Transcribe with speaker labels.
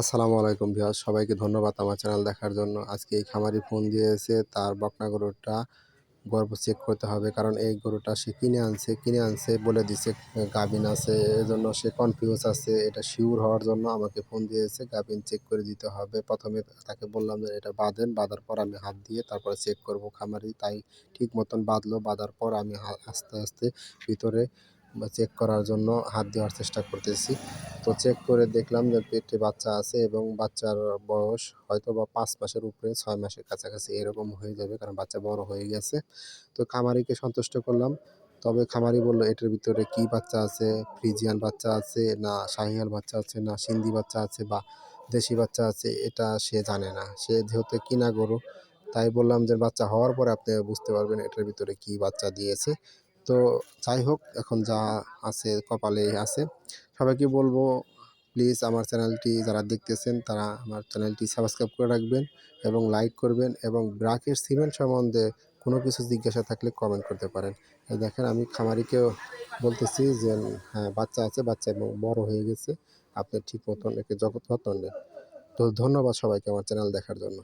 Speaker 1: আসসালামু আলাইকুম ভিউয়ার্স। সবাইকে ধন্যবাদ আমার চ্যানেল দেখার জন্য। আজকে এই খামারি ফোন দিয়েছে, তার বকনা গরুটা গর্ব চেক করতে হবে, কারণ এই গরুটা সে কিনে আনছে কিনে আনছে বলে দিছে গাভিন আছে, এজন্য সে কনফিউজ আছে, এটা শিওর হওয়ার জন্য আমাকে ফোন দিয়েছে, গাভিন চেক করে দিতে হবে। প্রথমে তাকে বললাম যে এটা বাঁধেন, বাঁধার পর আমি হাত দিয়ে তারপরে চেক করব খামারি, তাই ঠিক মতন বাঁধলো, বাঁধার পর আমি আস্তে আস্তে ভিতরে বা চেক করার জন্য হাত দেওয়ার চেষ্টা করতেছি। তো চেক করে দেখলাম যে পেটে বাচ্চা আছে এবং বাচ্চার বয়স হয়তো বা পাঁচ মাসের উপরে, ছয় মাসের কাছাকাছি এরকম হয়ে যাবে কারণ বাচ্চা বড় হয়ে গেছে। তো খামারিকে সন্তুষ্ট করলাম। তবে খামারি বলল, এটার ভিতরে কি বাচ্চা আছে? ফ্রিজিয়ান বাচ্চা আছে না শাহিয়াল বাচ্চা আছে না সিন্ধি বাচ্চা আছে বা দেশি বাচ্চা আছে? এটা সে জানে না। সে যেহেতু কিনা গরু, তাই বললাম যে বাচ্চা হওয়ার পরে আপনি বুঝতে পারবেন এটার ভিতরে কি বাচ্চা দিয়েছে। তো যাই হোক, এখন যা আছে কপালে আছে। সবাইকে বলব প্লিজ আমার চ্যানেলটি যারা দেখতেছেন, তারা আমার চ্যানেলটি সাবস্ক্রাইব করে রাখবেন এবং লাইক করবেন এবং ব্রাকের সিমেন্ট সম্বন্ধে কোনো কিছু জিজ্ঞাসা থাকলে কমেন্ট করতে পারেন। দেখেন, আমি খামারিকেও বলতেছি যে হ্যাঁ বাচ্চা আছে, বাচ্চা এবং বড় হয়ে গেছে। আপনি ঠিক মতন একে জগৎ নেন। তো ধন্যবাদ সবাইকে আমার চ্যানেল দেখার জন্য।